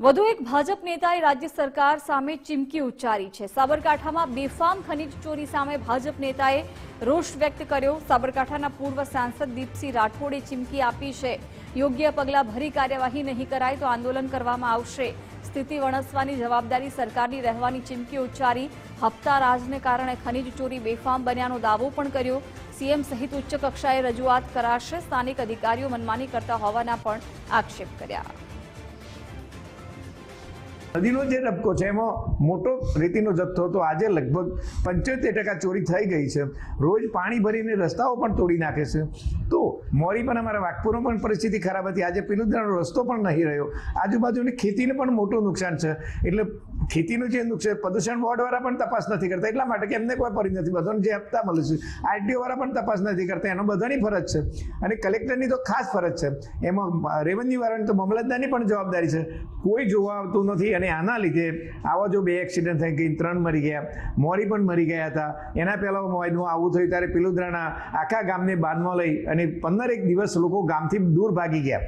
વધુ એક ભાજપ નેતાએ રાજ્ય સરકાર સામે ચીમકી ઉચ્ચારી છે. સાબરકાંઠામાં બેફામ ખનીજ ચોરી સામે ભાજપ નેતાએ રોષ વ્યક્ત કર્યો. સાબરકાંઠાના પૂર્વ સાંસદ દીપસિંહ રાઠોડે ચીમકી આપી છે. યોગ્ય પગલાં ભરી કાર્યવાહી નહીં કરાય તો આંદોલન કરવામાં આવશે. સ્થિતિ વણસવાની જવાબદારી સરકારની રહેવાની ચીમકી ઉચ્ચારી. હપ્તા રાજને કારણે ખનીજ ચોરી બેફામ બન્યાનો દાવો પણ કર્યો. સીએમ સહિત ઉચ્ચ કક્ષાએ રજૂઆત કરાશે. સ્થાનિક અધિકારીઓ મનમાની કરતા હોવાના પણ આક્ષેપ કર્યા. નદીનો જે રબકો છે, એમાં મોટો રેતીનો જથ્થો હતો. આજે લગભગ પંચોતેર ટકા ચોરી થઈ ગઈ છે. રોજ પાણી ભરીને રસ્તાઓ પણ તોડી નાખે છે. તો મોરી પણ અમારા વાઘપુરમાં પણ પરિસ્થિતિ ખરાબ હતી. આજે પીલુદાનો રસ્તો પણ નહીં રહ્યો. આજુબાજુની ખેતીને પણ મોટું નુકસાન છે. એટલે ખેતીનું જે નુકસાન, પ્રદૂષણ બોર્ડવાળા પણ તપાસ નથી કરતા. એટલા માટે કે એમને કોઈ પડી નથી. બધાને જે હપ્તા મળે છે આરટીઓ વાળા પણ તપાસ નથી કરતા. એનો બધાની ફરજ છે. અને કલેક્ટરની તો ખાસ ફરજ છે. એમાં રેવન્યુ વાળાની તો મામલતદારની પણ જવાબદારી છે. કોઈ જોવા આવતું નથી. અને આના લીધે આવા જો બે એક્સિડન્ટ થઈ ગઈ ત્રણ મરી ગયા, મોરી પણ મરી ગયા હતા. એના પહેલાં મોયનું આવું થયું ત્યારે પિલુદ્રાના આખા ગામને બાદમાં લઈ અને પંદર એક દિવસ લોકો ગામથી દૂર ભાગી ગયા.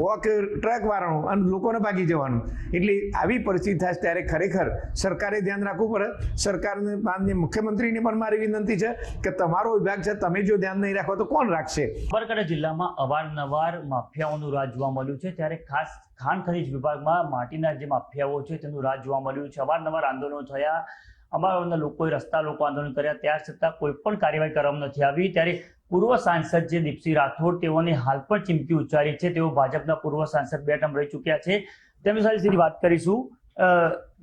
વોક ટ્રક વાળાનું અને લોકોને ભાગી જવાનું. એટલે આવી પરિસ્થિતિ થાય ત્યારે ખરેખર સરકારે ધ્યાન રાખવું પડે. સરકારને માન્ય મુખ્યમંત્રીને પણ મારી વિનંતી છે કે તમારો વિભાગ છે, તમે જો ધ્યાન નહીં રાખો તો કોણ રાખશે? સાબરકાંઠા જિલ્લામાં અવારનવાર માફિયાઓનું રાજ જોવા મળ્યું છે? ત્યારે ખાસ ખાણ ખનીજ વિભાગમાં માટીના જે માફિયાઓ છે તેનું રાજ જોવા મળ્યું છે. અવારનવાર આંદોલનો થયા. અમારા લોકોએ રસ્તા લોકો આંદોલન કર્યા. ત્યાર છતાં કોઈ પણ કાર્યવાહી કરવામાં નથી આવી. ત્યારે પૂર્વ સાંસદ જે દીપસિંહ રાઠોડ તેઓને હાલ પણ ચીમકી ઉચ્ચારી છે. તેઓ ભાજપના પૂર્વ સાંસદ બે ટર્મ રહી ચૂક્યા છે. તેમની સાથે સીધી વાત કરીશું.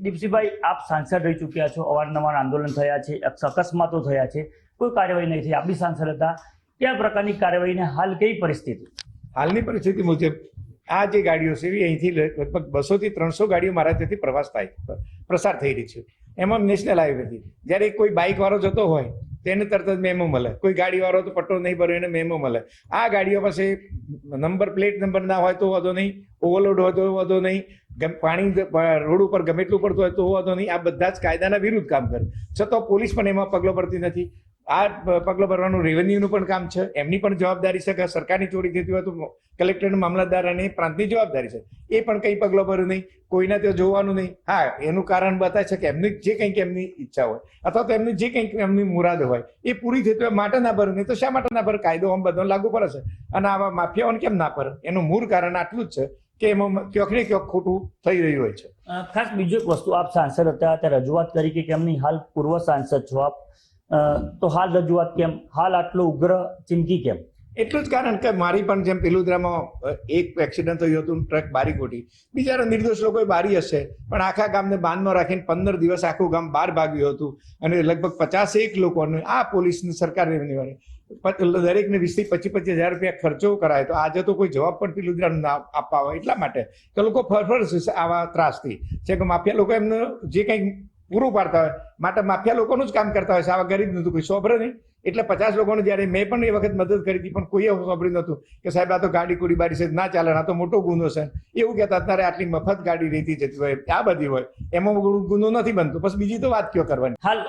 દીપસિંહભાઈ, આપ સાંસદ રહી ચૂક્યા છો. અવારનવાર આંદોલન થયા છે. અકસ્માતો થયા છે. કોઈ કાર્યવાહી નહીં થઈ. આપણી સાંસદ હતા. કયા પ્રકારની કાર્યવાહીને હાલ કઈ પરિસ્થિતિ? હાલની પરિસ્થિતિ મુજબ આ જે ગાડીઓ છે એ અહીંથી લગભગ બસોથી ત્રણસો ગાડીઓ મારા ત્યાંથી પ્રવાસ થાય પ્રસાર થઈ રહી છે. એમાં નેશનલ હાઈવેથી જ્યારે કોઈ બાઇક વાળો જતો હોય, તેને તરત જ મેમો મળે. કોઈ ગાડી વાળો તો પટ્ટો નહીં ભર્યો એને મેમો મળે. આ ગાડીઓ પાસે નંબર, પ્લેટ નંબર ના હોય તો વાંધો નહીં, ઓવરલોડ હોય તો વાંધો નહીં પાણી રોડ ઉપર ગમે એટલું પડતું હોય તો વાંધો નહીં. આ બધા જ કાયદાના વિરુદ્ધ કામ કરે. છતાં પોલીસ પણ એમાં પગલો ભરતી નથી. આ પગલો ભરવાનું રેવન્યુનું પણ કામ છે. એમની પણ જવાબદારી છે કે સરકારની ચોરી થતી હોય તો કલેક્ટર મામલતદાર અને પ્રાંતની જવાબદારી છે. એ પણ કંઈ પગલો ભર્યું નહીં. કોઈને ત્યાં જોવાનું નહીં. હા, એનું કારણ બતાવે છે કે એમની જે કંઈક એમની ઈચ્છા હોય અથવા તો એમની જે કંઈક એમની મુરાદ હોય, એ પૂરી થતી હોય માટે ના ભરે, નહીં તો શા માટે ના ભરે? કાયદો આમ બધો લાગુ પડે છે. અને આવા માફિયાઓને કેમ ના ભરે? એનું મૂળ કારણ આટલું જ છે કે એમાં ક્યાંક ને ક્યાંક ખોટું થઈ રહ્યું હોય છે. ખાસ બીજું એક વસ્તુ આપ સાંસદ હતા ત્યારે રજૂઆત કરી કે એમની હાલ પૂર્વ સાંસદ છો આપ? તો હાલ રજૂઆત કેમ? હાલ આટલો ઉગ્ર ચીમકી કેમ? એટલું જ કારણ કે મારી પણ જેમ પેલુદ્રામાં એક એક્સિડન્ટ થયું હતું, ટ્રક બારી ખોટી બિચારા નિર્દોષ લોકો બારી હશે, પણ આખા ગામને બાંધમાં રાખીને પંદર દિવસ આખું ગામ બહાર ભાગ્યું હતું. અને લગભગ પચાસ એક લોકોને, આ પોલીસની, સરકાર રેવન્યુવાળી દરેકને વીસથી પચીસ પચીસ હજાર રૂપિયા ખર્ચો કરાય તો આજે તો કોઈ જવાબ પણ પેલુદ્રાને ના આપવા આવે એટલા માટે કે લોકો ફરફર આવા ત્રાસથી. છે કે માફિયા લોકો એમને જે કંઈ પૂરું પાડતા હોય માટે માફિયા લોકોનું જ કામ કરતા હોય છે? આવા ગરીબ તો કોઈ સોભરે નહીં. એટલે પચાસ લોકોને જ્યારે મેં પણ એ વખત મદદ કરી હતી પણ કોઈએ સાંભળ્યું નહોતું કે સાહેબ આ તો ગાડી કુડી બારી છે ના ચાલે આ તો મોટો ગુનો છે. એવું કહેતા અત્યારે આટલી મફત ગાડી રહેતી જતી હોય આ બધી હોય. એમાં ગુનો નથી બનતો. બસ બીજી તો વાત કયો કરવાની. હાલ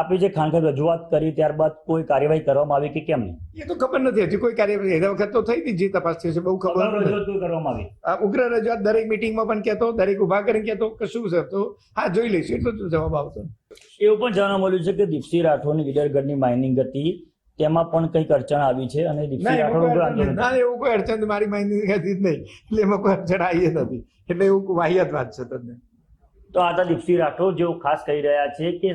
આપે જે ખાનખર રજૂઆત કરી ત્યારબાદ કોઈ કાર્યવાહી કરવામાં આવી કે કેમ નહીં? એ તો ખબર નથી હજી. કોઈ કાર્યવાહી એના વખત તો થઈ હતી જે તપાસ થઈ છે બહુ ખબર. કરવામાં આવી. ઉગ્ર રજૂઆત દરેક મિટિંગમાં પણ કહેતો દરેક ઊભા કરીને કહેતો કે શું છે? તો હા જોઈ લઈશું એટલો જ જવાબ આવતો એવું પણ જાણવા મળ્યું છે કે દીપસિંહ રાઠોડની વિડરગઢની માઇનિંગ હતી. તેમાં પણ કંઈક અડચણ આવી છે અને ના રાઠોડ કોઈ એવું કોઈ અડચણ મારી માઇનિંગ હતી જ નહીં. એટલે એમાં કોઈ અડચણ આવી જ નથી. એટલે એવું વાહિયાત વાત છે તમને તો આ હતા દીપસિંહ રાઠોડ જેઓ ખાસ કહી રહ્યા છે કે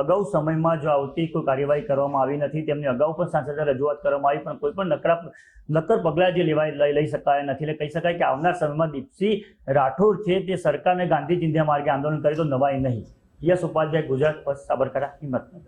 અગાઉ સમયમાં જો આવતી કોઈ કાર્યવાહી કરવામાં આવી નથી તેમને અગાઉ પણ સાંસદે રજૂઆત કરવામાં આવી પણ કોઈ પણ નકરા નક્કર પગલાં જે લેવાય લઈ લઈ શકાય નથી. એટલે કહી શકાય કે આવનાર સમયમાં દીપસિંહ રાઠોડ છે તે સરકારને ગાંધી ચિંધ્યા માર્ગે આંદોલન કરે તો નવાય નહીં. યશ ઉપાધ્યાય ગુજરાત પર સાબરકાંઠા હિંમતનગર.